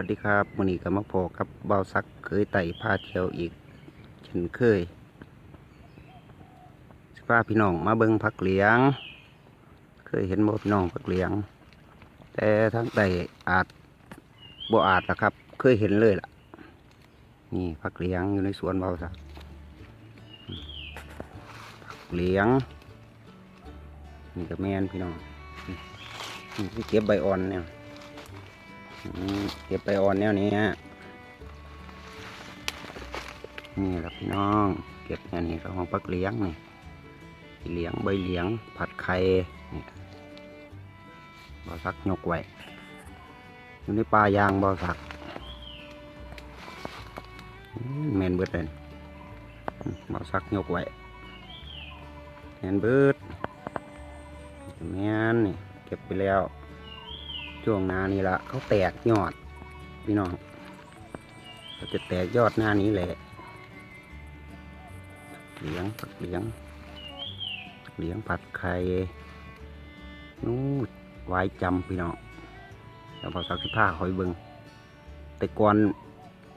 วัสดีครับวันนี้ก็มาพอครับเบาซักเคยไต่ผ้าเที่ยวอีกเช่นเคยสิพาพี่น้องมาเบิ่งผักเหลียง เคยเห็นบ่พี่น้องผักเหลียง แต่ทั้งไต่อาจบ่อาจละครับ เคยเห็นเลยล่ะ นี่ผักเหลียงอยู่ในสวนเบาซักผักเหลียงนี่ก็แมนพี่น้องนี่เก็บใบอ่อนเนี่ย เก็บไปอ่อนแนวนี้ฮะนี่แหละพี่น้อง เก็บแนวนี้ก็ของปักเลี้ยงนี่เลี้ยงใบเลี้ยงผัดไข่นี่บอสักยกไว้อยู่ในป่ายางบอสักอืมแมนเบิดเลยบอสักยกไว้แมนเบิดแมนนี่เก็บไปแล้ว ช่วงนานี้ละเขาแตกยอด พี่น้องเขาจะแตกยอดหน้านี้แหละเลี้ยงผักเลี้ยงเลี้ยงผัดไข่นู้นไว้จำพี่น้องแล้วพอสักสิผ้าคอยเบิงแต่ก่อน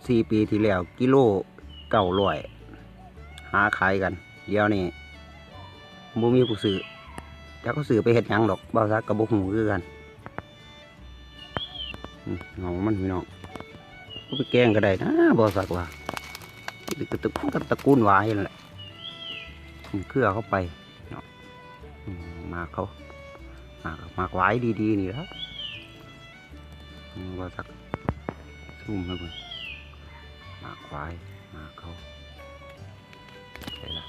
สี่ปีที่แล้วกิโลเก่าร้อย หาขายกัน เดี๋ยวนี้บ่มีผู้ซื้อจะเขาซื้อไปเห็ดยังดอกบ่าวซักกับบุหูคือกัน เงามันพี่น้องก็ไปแกงก็ได้นะบอสักว่านี่ก็ตะกุนกับตะกุนวายนั่นแหละอืมเครือเข้าไปเนาะมาเขามากมากหวายดีๆนี่แหล้วบอสักซุ่มให้เบิ่งมากหวายมาเขาใช่ละ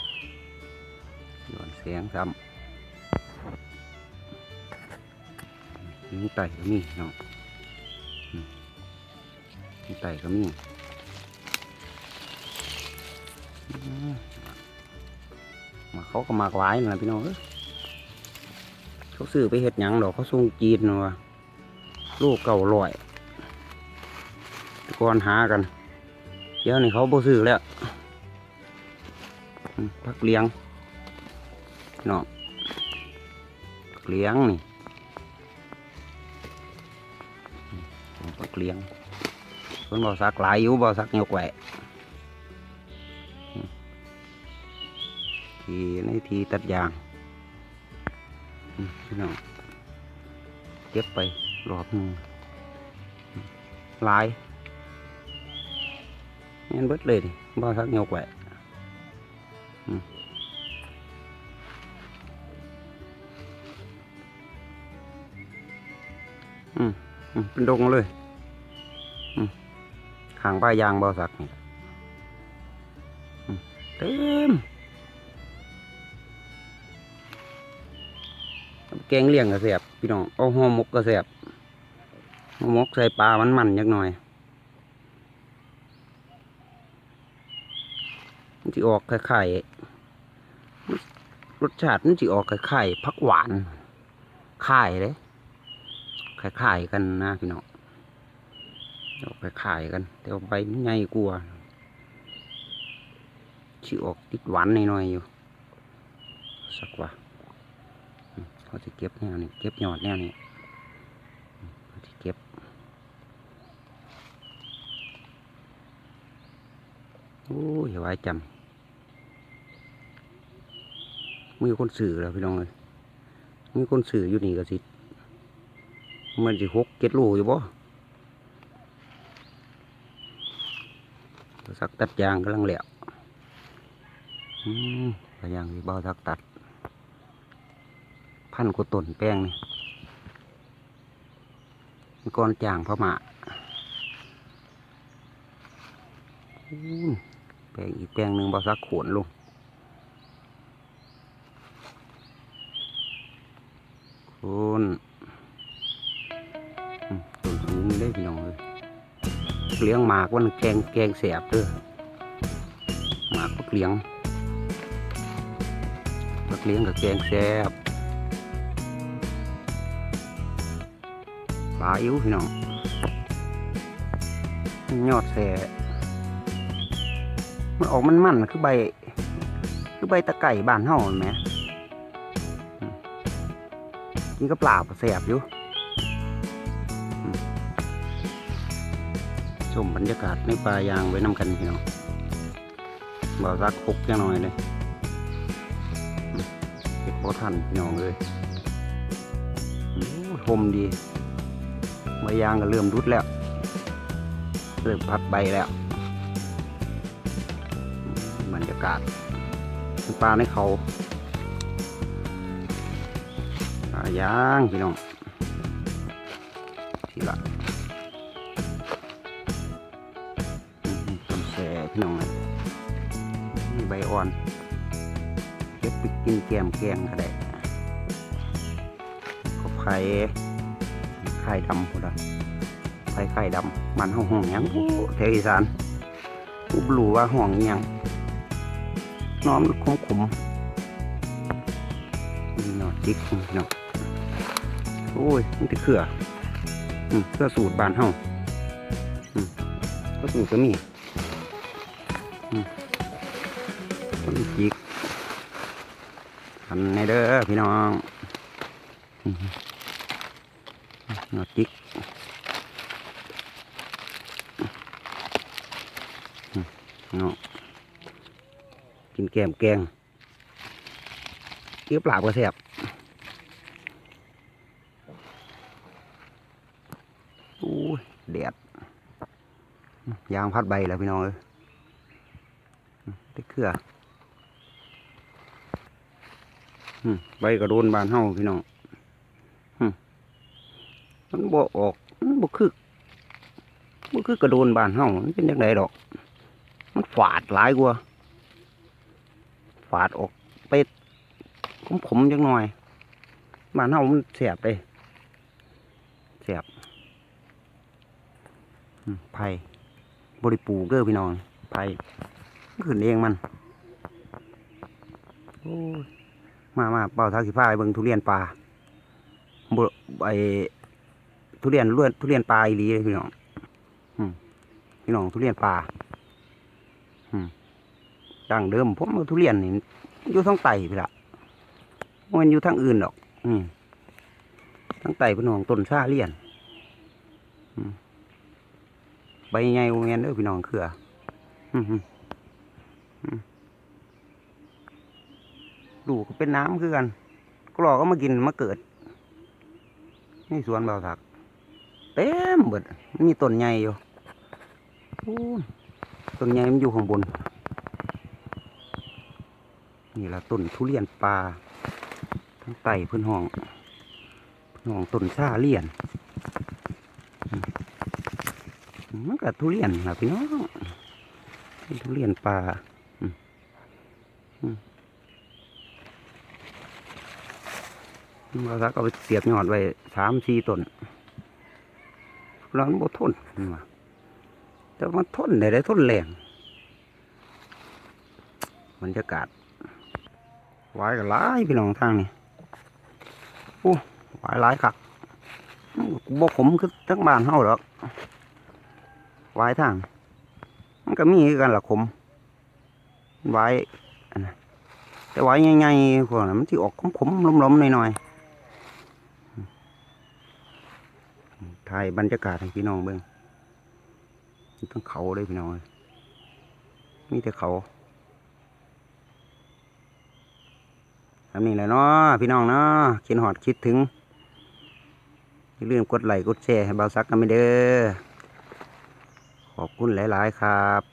ย้อนเสียงซ้ำยิงไต่ก็มีเนาะ ไต่ก็มีมาเขาก็มากหวายนั่นแหละพี่น้องเขาซื้อไปเห็ดหยังดอกเขาส่งจีนเนาะลูกเก่าลอยตะกอนหากัน เดี๋ยวนี้เขาบ่ซื้อแล้วพักเลี้ยงเนาะเลี้ยงนี่พักเลี้ยง เพิ่นบ่สักหลายอยู่บ่สักยกไว้อืมทีในทีตัดยางอืมพี่น้องเก็บไปรอบหนึงอืมหลายแม่นเบิดเลยนี่บ่สักยกไว้อืมอืมอืมเป็นดงเลย ขางป้ายยางบอสักนี่เต็มแกงเลี้ยงกระเสียบพี่น้องเอาห่อหมกกระเสียบห่อมกใส่ปลามันมันๆจักหน่อยมันจะออกไข่รสชาติมันจะออกไข่พักหวานไข่เลยไข่ๆกันนะพี่น้อง เอาไปขายกันแต่ใบมันใหญ่กว่าชิออกติดหวานหน่อยๆอยู่สักว่าเขาจะเก็บแนวนี้เก็บหยอดแนวนี้เขาจะเก็บโอ้ยอย่าไว้จำมีคนสื่อแล้วพี่น้องเลยมีคนสื่ออยู่นี่ก็สิมันสิหกเก็ดลูกอยู่บ่ สักตัดยางกำลังแหลวอืมก็ยางที่เบาสักตัด พันกุต้นแป้งนี่มีก้อนจางพม่าแป้งอีกแป้งหนึ่งเบาสักขวนลงคุณ เลี้ยงหมากวันแกงแกงแสบเด้อหมากปักเลี้ยงปักเลี้ยงกับแกงแสบปลาอิ๋วพี่น้องยอดแสมันออกมันมันๆคือใบ คือใบตะไก่บานเฮาเห็นไหมอืมกินก็ปล่าแสบอยู่ ชมบรรยากาศในป่ายางไว้นำกันพี่น้องบ่าวซักคุกจังหน่อยเลยเก็บบ่ทันพี่น้องเลยโอ้ทมดีใบยางก็เริ่มรุดแล้ว เริ่มพัดใบแล้วบรรยากาศปลาในเขาปลายางพี่น้องทีละ พี่น้องเลยนี่ใบอ่อนเก็บไปกินแกมแกงก็ได้ก็ไข่ไข่ดำพอดะไข่ไข่ดำมันห้องห้องยังบูแถวอีสานกูบรู้ว่าห้องยังน้อมขมขมๆนี่เนาะจิกเนาะโอ้ยมันจะเขื่อเพื่อสูตรบานเฮาก็สูตรก็มี ต้นจิกหันในเด้อพี่น้องหนอจิกเนาะกินแกมแกงเกี่ยวปลาก็แซ่บโอ้ยแดดยางพัดใบแล้วพี่น้องเอ้ย เครือใบกระโดนบานเฮาพี่น้องมันบ่ออกมันบ่คือบ่คือกระโดนบานเฮามันเป็นยังไงดอก มันฝาดหลายกว่าฝาดออกไปขมๆจังหน่อยบานเฮามันแสบไปแสบอืมไผ่บริปลูกเด้อพี่น้องไป ขึ้นเองมันโอ้มามาเป่าทาสิผ้าไปเบิ่งทุเรียนป่าบไอทุเรียนล้วนทุเรียนป่าอีหลีเลยพี่น้องพี่น้องทุเรียนป่าดังเดิมผมเอาทุเรียนนี่อยู่ทั้งไตพี่ละมันอยู่ทั้งอื่นดอกอืมทั้งไตพี่น้องต้นชาเลียนใบใหญ่โรงเรียนเด้อพี่น้องเครืออืมๆอืม ดูก็เป็นน้ำคือกันก็รอก็มากินมาเกิด นี่สวนเบาถัก เต็มเบิดมีต้นใหญ่อยู่ต้นใหญ่มันอยู่ข้างบน นี่ละต้นทุเรียนปลาทั้งไต่พื้นห้องพื้นห้องต้นซาเลียน มันก็ทุเรียนนะพี่น้องเป็นทุเรียนป่าอืมอืม เราสักเอาไปเสียบยอดไว้สามสี่ต้นแล้วมันบ่ทนนี่ว่ะแต่มันทนได้ได้ทนแรงบรรยากาศวายก็หลายพี่น้องทางนี่โอ้วายหลายคักบ่ขมคือทั้งบ้านเฮาหรอกไว้ทาง มันก็มีกันละขมไว้อันนะแต่ไว้ใหญ่ๆพวกนั้นมันที่ออกขมๆล้มๆหน่อยๆ ถ่ายบรรยากาศให้พี่น้องเบิ่งมีทั้งเขาเลยพี่น้องมีแต่เขาทำนี่แหละเนาะพี่น้องเนาะคิดหอดคิดถึงอย่าลืมกดไลค์กดแชร์ให้เบาซักกันไม่เด้อขอบคุณหลาย ๆ ครับ